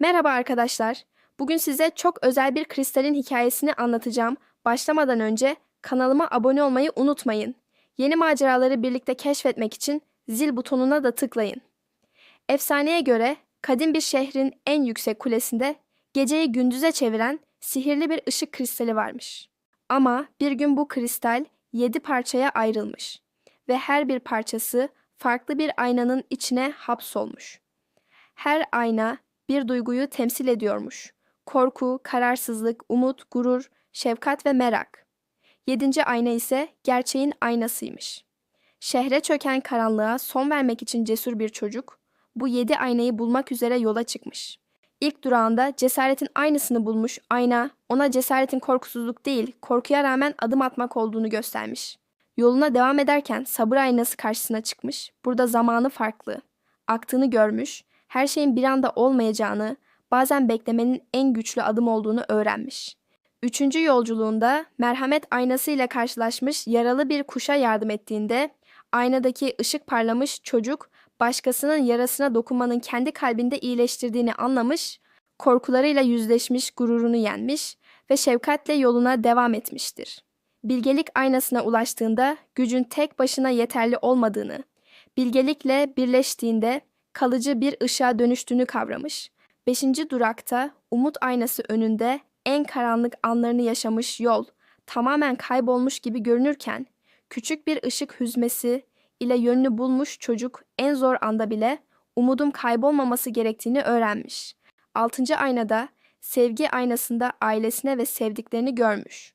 Merhaba arkadaşlar. Bugün size çok özel bir kristalin hikayesini anlatacağım. Başlamadan önce kanalıma abone olmayı unutmayın. Yeni maceraları birlikte keşfetmek için zil butonuna da tıklayın. Efsaneye göre kadim bir şehrin en yüksek kulesinde geceyi gündüze çeviren sihirli bir ışık kristali varmış. Ama bir gün bu kristal yedi parçaya ayrılmış ve her bir parçası farklı bir aynanın içine hapsolmuş. Her ayna bir duyguyu temsil ediyormuş. Korku, kararsızlık, umut, gurur, şefkat ve merak. Yedinci ayna ise gerçeğin aynasıymış. Şehre çöken karanlığa son vermek için cesur bir çocuk, bu yedi aynayı bulmak üzere yola çıkmış. İlk durağında cesaretin aynısını bulmuş ayna, ona cesaretin korkusuzluk değil, korkuya rağmen adım atmak olduğunu göstermiş. Yoluna devam ederken sabır aynası karşısına çıkmış, burada zamanı farklı. Aktığını görmüş, her şeyin bir anda olmayacağını, bazen beklemenin en güçlü adım olduğunu öğrenmiş. Üçüncü yolculuğunda merhamet aynasıyla karşılaşmış yaralı bir kuşa yardım ettiğinde aynadaki ışık parlamış çocuk başkasının yarasına dokunmanın kendi kalbinde iyileştirdiğini anlamış, korkularıyla yüzleşmiş, gururunu yenmiş ve şefkatle yoluna devam etmiştir. Bilgelik aynasına ulaştığında gücün tek başına yeterli olmadığını, bilgelikle birleştiğinde kalıcı bir ışığa dönüştüğünü kavramış. Beşinci durakta umut aynası önünde en karanlık anlarını yaşamış yol tamamen kaybolmuş gibi görünürken küçük bir ışık hüzmesi ile yönünü bulmuş çocuk en zor anda bile umudun kaybolmaması gerektiğini öğrenmiş. Altıncı aynada sevgi aynasında ailesine ve sevdiklerini görmüş.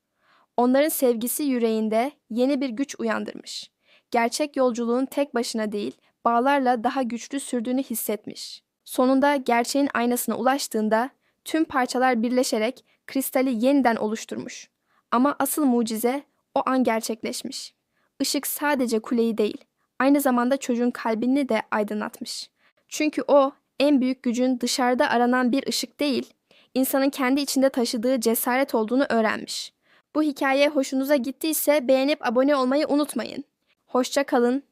Onların sevgisi yüreğinde yeni bir güç uyandırmış. Gerçek yolculuğun tek başına değil, bağlarla daha güçlü sürdüğünü hissetmiş. Sonunda gerçeğin aynasına ulaştığında tüm parçalar birleşerek kristali yeniden oluşturmuş. Ama asıl mucize o an gerçekleşmiş. Işık sadece kuleyi değil, aynı zamanda çocuğun kalbini de aydınlatmış. Çünkü o en büyük gücün dışarıda aranan bir ışık değil, insanın kendi içinde taşıdığı cesaret olduğunu öğrenmiş. Bu hikaye hoşunuza gittiyse beğenip abone olmayı unutmayın. Hoşça kalın,